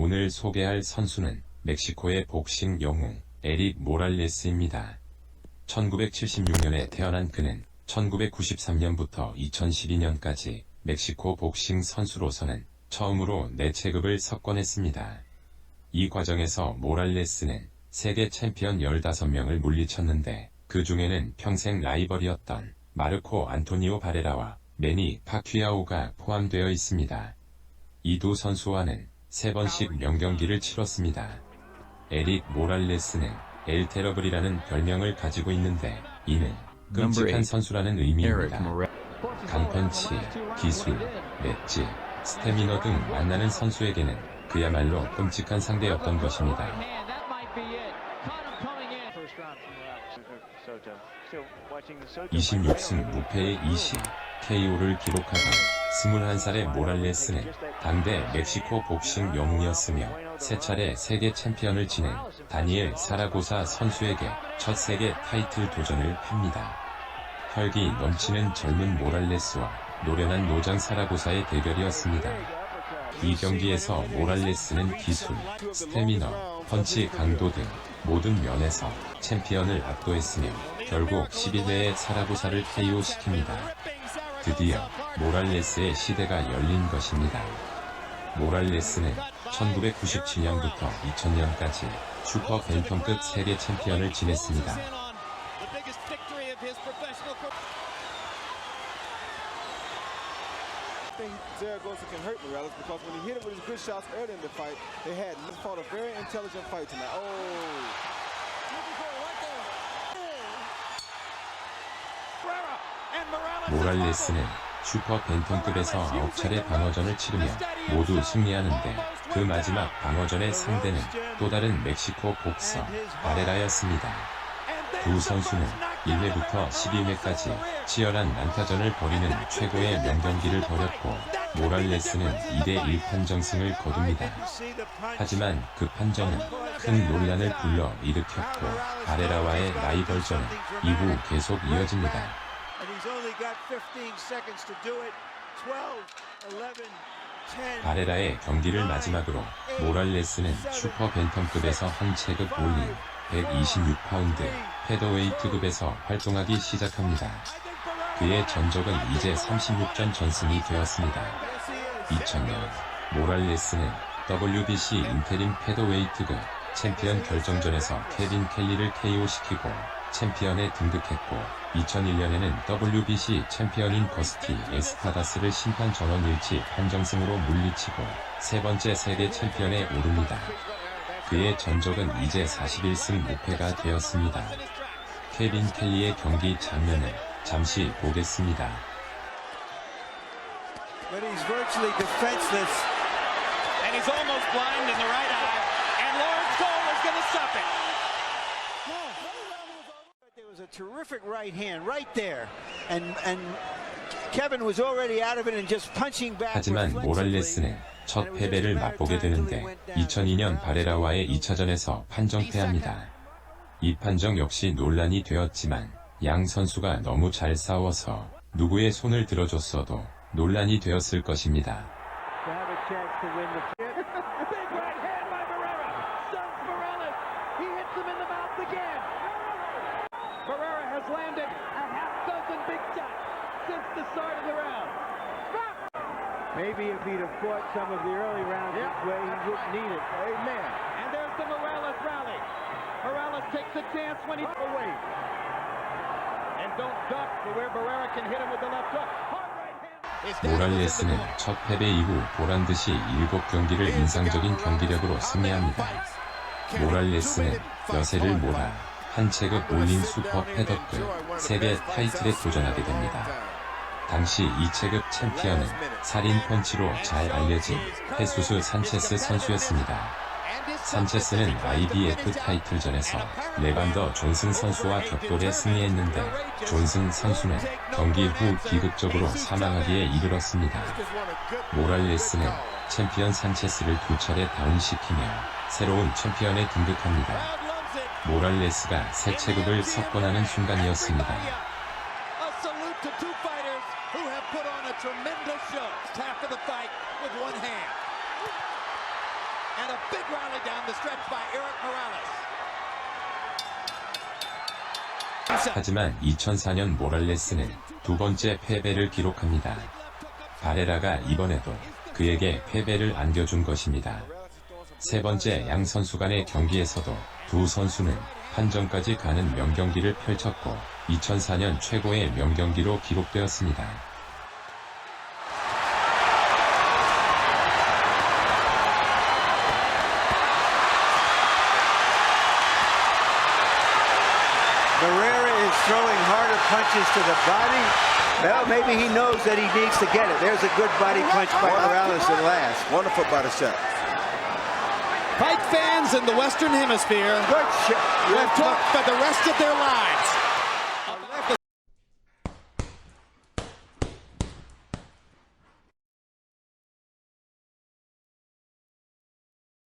오늘 소개할 선수는 멕시코의 복싱 영웅 에릭 모랄레스입니다. 1976년에 태어난 그는 1993년부터 2012년까지 멕시코 복싱 선수로서는 처음으로 네 체급을 석권했습니다. 이 과정에서 모랄레스는 세계 챔피언 15명을 물리쳤는데 그 중에는 평생 라이벌이었던 마르코 안토니오 바레라와 매니 파퀴아오가 포함되어 있습니다. 이 두 선수와는 세 번씩 명경기를 치렀습니다. 에릭 모랄레스는 엘테러블이라는 별명을 가지고 있는데 이는 끔찍한 선수라는 의미입니다. 강펀치, 기술, 맷지, 스태미너 등 만나는 선수에게는 그야말로 끔찍한 상대였던 것입니다. Man, that might be it. Caught him coming in. First round from Morales. Soto. Still watching the Soto. 26승 무패의 20, KO를 기록하던 21살의 모랄레스는 당대 멕시코 복싱 영웅이었으며 세 차례 세계 챔피언을 지낸 다니엘 사라고사 선수에게 첫 세계 타이틀 도전을 합니다. 혈기 넘치는 젊은 모랄레스와 노련한 노장 사라고사의 대결이었습니다. 이 경기에서 모랄레스는 기술, 스태미너, 펀치 강도 등 모든 면에서 챔피언을 압도했으며 결국 11회에 사라고사를 KO시킵니다. 드디어 모랄레스의 시대가 열린 것입니다. 모랄레스는 1997년부터 2000년까지 슈퍼 벤텀급 세계 챔피언을 지냈습니다. Oh. 모랄레스는 슈퍼 벤텀급에서 9차례 방어전을 치르며 모두 승리하는데 그 마지막 방어전의 상대는 또 다른 멕시코 복서 바레라였습니다. 두 선수는 1회부터 12회까지 치열한 난타전을 벌이는 최고의 명경기를 벌였고 모랄레스는 2대1 판정승을 거둡니다. 하지만 그 판정은 큰 논란을 불러 일으켰고 바레라와의 라이벌전은 이후 계속 이어집니다. And he's only got 15 seconds to do it. 12, 11, 10. 바레라의 경기를 마지막으로 모랄레스는 슈퍼 벤텀급에서 한 체급 올린 126파운드 페더웨이트급에서 활동하기 시작합니다. 그의 전적은 이제 36전 전승이 되었습니다. 2000년 모랄레스는 WBC 인테림 페더웨이트급 챔피언 결정전에서 케빈 켈리를 KO시키고 챔피언에 등극했고 2001년에는 WBC 챔피언인 버스티 에스파다스를 심판 전원 일치 판정승으로 물리치고 세 번째 세계 챔피언에 오릅니다. 그의 전적은 이제 41승 무패가 되었습니다. 케빈 켈리의 경기 장면을 잠시 보겠습니다. But he's virtually defenseless. And he's almost blind in the right eye. And Lawrence Cole is going to stop it. Terrific right hand right there. And and Kevin was already out of it and just punching back. 하지만 모랄레스는 첫 패배를 맛보게 되는데 2002년 바레라와의 2차전에서 판정패합니다. 이 판정 역시 논란이 되었지만 양 선수가 너무 잘 싸워서 누구의 손을 들어줬어도 논란이 되었을 것입니다. To have a chance to win the Big right hand by Barrera. Stuns Morales. He hits him in the mouth again. Barrera has landed a half dozen big shots since the start of the round. Maybe if he'd have fought some of the early rounds Yep. this way, he wouldn't need it. Amen. And there's the Morales rally. Morales takes a chance when he away. And don't duck for where Barrera can hit him with the left hook. Hard right hand. Is down 모랄레스는 첫 패배 이후 보란듯이 7경기를 인상적인 경기력으로 승리합니다. 모랄레스는 여세를 몰아 한 체급 올린 슈퍼 패더급 세계 타이틀에 도전하게 됩니다. 당시 이 체급 챔피언은 살인 펀치로 잘 알려진 헤수스 산체스 선수였습니다. 산체스는 IBF 타이틀전에서 레반더 존슨 선수와 격돌에 승리했는데 존슨 선수는 경기 후 비극적으로 사망하기에 이르렀습니다. 모랄레스는 챔피언 산체스를 두 차례 다운시키며 새로운 챔피언에 등극합니다. 모랄레스가 새 체급을 석권하는 순간이었습니다. 하지만 2004년 모랄레스는 두 번째 패배를 기록합니다. 바레라가 이번에도 그에게 패배를 안겨준 것입니다. 세 번째 양 선수 간의 경기에서도 두 선수는 판정까지 가는 명경기를 펼쳤고 2004년 최고의 명경기로 기록되었습니다. Barrera is throwing harder punches to the body. Well, maybe he knows that he needs to get it. There's a good body punch by Morales at last. Wonderful body shot. Fight fans in the Western Hemisphere Good shot. will talk for the rest of their lives